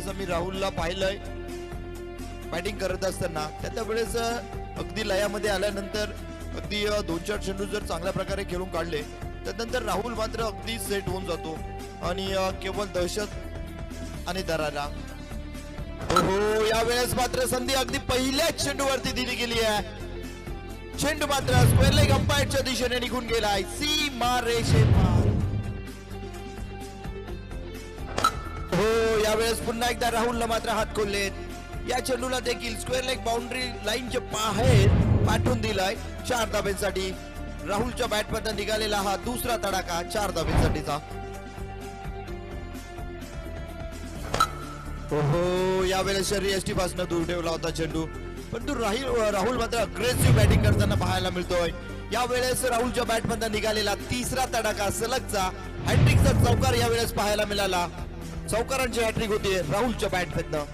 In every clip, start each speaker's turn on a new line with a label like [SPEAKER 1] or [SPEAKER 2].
[SPEAKER 1] वेळेस आम्ही राहुलला पाहिलंय. बॅटिंग करत असताना. त्या त्यावेळेस अगदी लयामध्ये आल्यानंतर अगदी दोन चार चेंडू जर चांगल्या प्रकारे खेळून काढले त्यानंतर राहुल मात्र अगदी सेट होऊन जातो. आणि केवळ दहशत आणि दराला. हो यावेळेस मात्र संधी अगदी पहिल्याच चेंडूवरती दिली गेली आहे. चेंडू मात्र स्क्वेअर लेग अंपायरच्या दिशेने निघून गेलाय. सी मा रे शे मा यावेळेस पुन्हा एकदा राहुलला मात्र हात खोललेत. या चेंडूला देखील स्क्वेअर लेग बाउंड्री लाईनच्या बाहेर पाठवून दिलाय चार धाब्यांसाठी. राहुलच्या बॅट निघालेला हा दुसरा तडाखा चार धाब्यांसाठीचा. ओहो यावेळेस शरीर एस टी पासून दूर ठेवला होता चेंडू. तो राहिल राहुल मात्र अग्रेसिव्ह बॅटिंग करताना पाहायला मिळतोय. यावेळेस राहुलच्या बॅट मधून निघालेला तिसरा तडाखा सलगचा. हॅट्रिकचा चौकार यावेळेस पाहायला मिळाला. चौकारांची हॅट्रिक होती राहुलच्या बॅट मधनं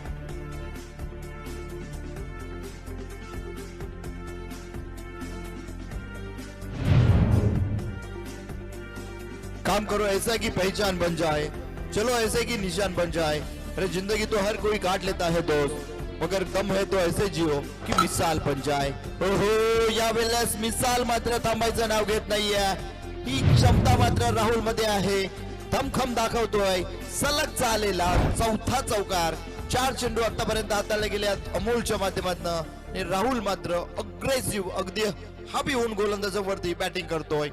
[SPEAKER 1] काम करो ऐसा कि पहचान बन जाए। चलो ऐसे की निशान बन जाए। अरे जिंदगी तो हर कोई काट लेता है दोस्त। मगर दम है तो ऐसे जियो की मिसाल बन जाए। ओहो या वेळेस मिसाल मात्र थांबायचं नाव घेत नाहीये। ही क्षमता मात्र राहुलमध्ये आहे. दमखम दाखवतोय. सलग चालेला चौथा चौकार. चार चेंडू आतापर्यंत हाताळले गेल्यात अमोलच्या माध्यमातून. आणि राहुल मात्र अग्रेसिव्ह अगदी हाबी होऊन गोलंदाजावरती बॅटिंग करतोय.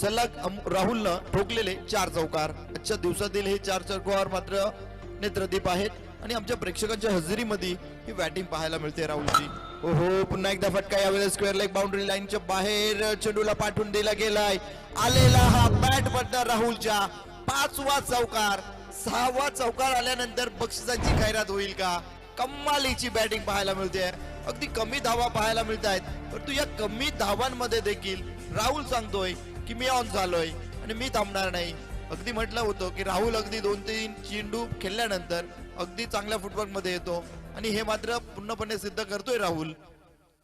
[SPEAKER 1] सलग अम- राहुलनं ठोकलेले चार चौकार. आजच्या दिवसातील हे चार चौकार मात्र नेत्रदीप आहेत. आणि आमच्या प्रेक्षकांच्या हजेरीमध्ये ही बॅटिंग पाहायला मिळते राहुलची ओहो पुन्हा एकदा फटका यावेळेस स्क्वेअर लेग बाउंड्री लाईनच्या बाहेर चेंडूला पाठवून दिला गेलाय. आलेला हा बॅट मधनं राहुलच्या पाचवा चौकार. सहावा चौकार आल्यानंतर बक्षिसांची खैरात होईल का? कमालीची बॅटिंग पाहायला मिळते. अगदी कमी धावा पाहायला मिळत आहेत परंतु या कमी धावांमध्ये देखील राहुल सांगतोय की मी ऑन झालोय आणि मी थांबणार नाही. अगदी म्हटलं होतं की राहुल अगदी दोन तीन चेंडू खेळल्यानंतर अगदी चांगल्या फुटबॉलमध्ये येतो. आणि हे मात्र पूर्णपणे सिद्ध करतोय राहुल.